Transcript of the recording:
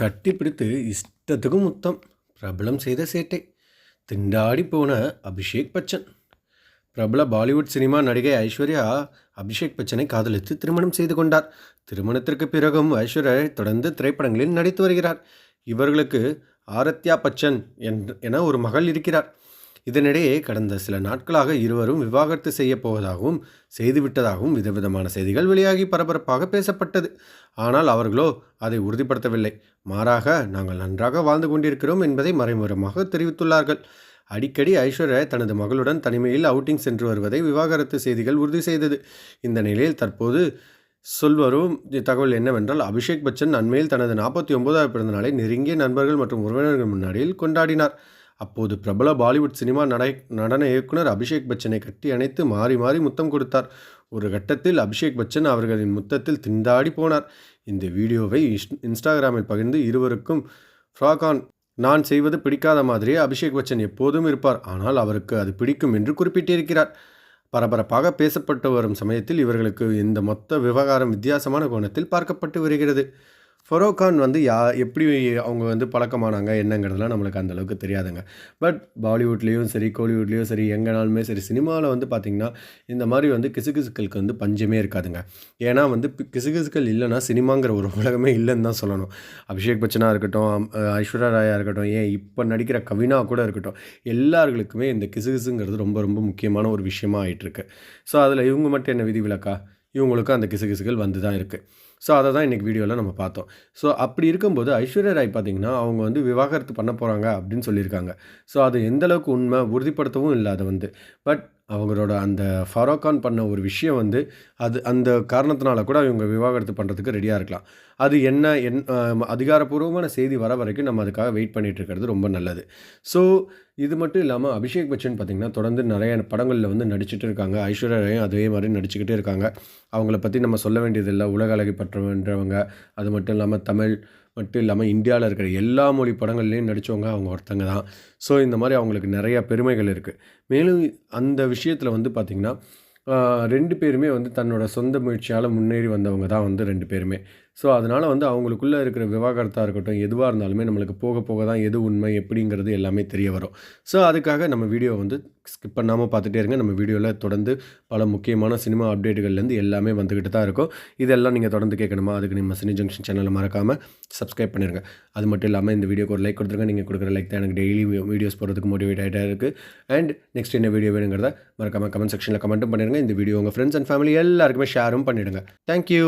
கட்டிப்பிடித்து இஷ்டத்துக்கு முத்தம் பிரபலம் செய்த சேட்டை. திண்டாடி போன அபிஷேக் பச்சன். பிரபல பாலிவுட் சினிமா நடிகை ஐஸ்வர்யா அபிஷேக் பச்சனை காதலித்து திருமணம் செய்து கொண்டார். திருமணத்திற்கு பிறகும் ஐஸ்வர்யா தொடர்ந்து திரைப்படங்களில் நடித்து வருகிறார். இவர்களுக்கு ஆரத்யா பச்சன் என் என ஒரு மகள் இருக்கிறார். இதனிடையே கடந்த சில நாட்களாக இருவரும் விவாகரத்து செய்யப் போவதாகவும் செய்துவிட்டதாகவும் விதவிதமான செய்திகள் வெளியாகி பரபரப்பாக பேசப்பட்டது. ஆனால் அவர்களோ அதை உறுதிப்படுத்தவில்லை. மாறாக நாங்கள் நன்றாக வாழ்ந்து கொண்டிருக்கிறோம் என்பதை மறைமுகமாக தெரிவித்துள்ளார்கள். அடிக்கடி ஐஸ்வர்யா தனது மகளுடன் தனிமையில் அவுட்டிங் சென்று வருவதை விவாகரத்து செய்திகள் உறுதி செய்தது. இந்த நிலையில் தற்போது சொல்வரும் தகவல் என்னவென்றால் அபிஷேக் பச்சன் அண்மையில் தனது நாற்பத்தி ஒன்பதாவது பிறந்த நாளை நெருங்கிய நண்பர்கள் மற்றும் உறவினர்கள் முன்னாடியில் கொண்டாடினார். அப்போது பிரபல பாலிவுட் சினிமா நடை நடன இயக்குனர் அபிஷேக் பச்சனை கட்டி அணைத்து மாறி மாறி முத்தம் கொடுத்தார். ஒரு கட்டத்தில் அபிஷேக் பச்சன் அவர்களின் முத்தத்தில் திண்டாடி போனார். இந்த வீடியோவை இன்ஸ்டாகிராமில் பகிர்ந்து இருவருக்கும் ஃப்ராகான் நான் செய்வது பிடிக்காத மாதிரியே அபிஷேக் பச்சன் எப்போதும் இருப்பார். ஆனால் அவருக்கு அது பிடிக்கும் என்று குறிப்பிட்டிருக்கிறார். பரபரப்பாக பேசப்பட்டு வரும் சமயத்தில் இவர்களுக்கு இந்த மொத்த விவகாரம் வித்தியாசமான கோணத்தில் பார்க்கப்பட்டு வருகிறது. ஃபரோகான் வந்து யா எப்படி அவங்க வந்து பழக்கமானாங்க என்னங்கிறதுலாம் நம்மளுக்கு அந்தளவுக்கு தெரியாதுங்க. பட் பாலிவுட்லேயும் சரி கோலிவுட்லேயும் சரி எங்கேனாலுமே சரி சினிமாவில் வந்து பார்த்திங்கன்னா இந்த மாதிரி வந்து கிசுகிசுக்களுக்கு வந்து பஞ்சமே இருக்காதுங்க. ஏன்னா வந்து கிசுகிசுக்கள் இல்லைன்னா சினிமாங்கிற ஒரு உலகமே இல்லைன்னு தான் சொல்லணும். அபிஷேக் பச்சனாக இருக்கட்டும் ஐஸ்வர்யா ராயா இருக்கட்டும் ஏன் இப்போ நடிக்கிற கவினா கூட இருக்கட்டும் எல்லார்களுக்குமே இந்த கிசுகிசுங்கிறது ரொம்ப ரொம்ப முக்கியமான ஒரு விஷயமா ஆகிட்டுருக்கு ஸோ அதில் இவங்க மட்டும் என்ன விதி விலக்கா இவங்களுக்கும் அந்த கிசுகிசுகள் வந்து தான் இருக்குது ஸோ அதை தான் இன்றைக்கி வீடியோவில் நம்ம பார்த்தோம். ஸோ அப்படி இருக்கும்போது ஐஸ்வர்யா ராய் பார்த்திங்கன்னா அவங்க வந்து விவாகரத்து பண்ண போகிறாங்க அப்படின்னு சொல்லியிருக்காங்க. ஸோ அது எந்தளவுக்கு உண்மை உறுதிப்படுத்தவும் இல்லை அதை வந்து. பட் அவங்களோட அந்த ஃபரோக்கான் பண்ண ஒரு விஷயம் வந்து அது அந்த காரணத்தினால கூட இவங்க விவாகரத்து பண்ணுறதுக்கு ரெடியாக இருக்கலாம். அது என்ன என் அதிகாரப்பூர்வமான செய்தி வர வரைக்கும் நம்ம அதுக்காக வெயிட் பண்ணிகிட்டு இருக்கிறது ரொம்ப நல்லது. ஸோ இது மட்டும் இல்லாமல் அபிஷேக் பச்சன் பார்த்திங்கன்னா தொடர்ந்து நிறைய படங்களில் வந்து நடிச்சுட்டு இருக்காங்க. ஐஸ்வர்யாரையும் அதே மாதிரி நடிச்சுக்கிட்டே இருக்காங்க. அவங்கள பற்றி நம்ம சொல்ல வேண்டியதில்லை. உலக அழகை பற்றவன்றவங்க. அது மட்டும் இல்லாமல் தமிழ் மட்டும் இல்லாமல் இந்தியாவில் இருக்கிற எல்லா மொழி படங்கள்லேயும் நடித்தவங்க அவங்க ஒருத்தங்க தான். ஸோ இந்த மாதிரி அவங்களுக்கு நிறைய பெருமைகள் இருக்குது மேலும் அந்த விஷயத்தில் வந்து பார்த்திங்கன்னா ரெண்டு பேருமே வந்து தன்னோட சொந்த முயற்சியால் முன்னேறி வந்தவங்க தான் வந்து ரெண்டு பேருமே. ஸோ அதனால் வந்து அவங்களுக்குள்ளே இருக்கிற விவாகரத்தாக இருக்கட்டும் எதுவாக இருந்தாலுமே நம்மளுக்கு போக போக தான் எது உண்மை எப்படிங்கிறது எல்லாமே தெரிய வரும். ஸோ அதுக்காக நம்ம வீடியோ வந்து ஸ்கிப் பண்ணாமல் பார்த்துட்டே இருங்க. நம்ம வீடியோவில் தொடர்ந்து பல முக்கியமான சினிமா அப்டேட்டுகள்லேருந்து எல்லாமே வந்துக்கிட்டு தான் இருக்கும். இதெல்லாம் நீங்கள் தொடர்ந்து கேட்கணுமா? அதுக்கு நம்ம சினி ஜங்ஷன் சேனலை மறக்காமல் சப்ஸ்கிரைப் பண்ணிடுங்க அது மட்டும் இல்லாமல் இந்த வீடியோக்கு ஒரு லைக் கொடுத்துருங்க. நீங்கள் கொடுக்குற லைக் தான் எனக்கு டெய்லி வீடியோஸ் போகிறதுக்கு மோட்டிவேட் ஆகிட்டே இருக்குது அண்ட் நெக்ஸ்ட் என்ன வீடியோ வேணுங்கிறத மறக்காமல் கமெண்ட் செக்ஷனில் கமெண்ட்டும் பண்ணிடுங்க இந்த வீடியோ உங்கள் ஃப்ரெண்ட்ஸ் அண்ட் ஃபேமிலி எல்லாருக்குமே ஷேரும் பண்ணிவிடுங்க தேங்க்யூ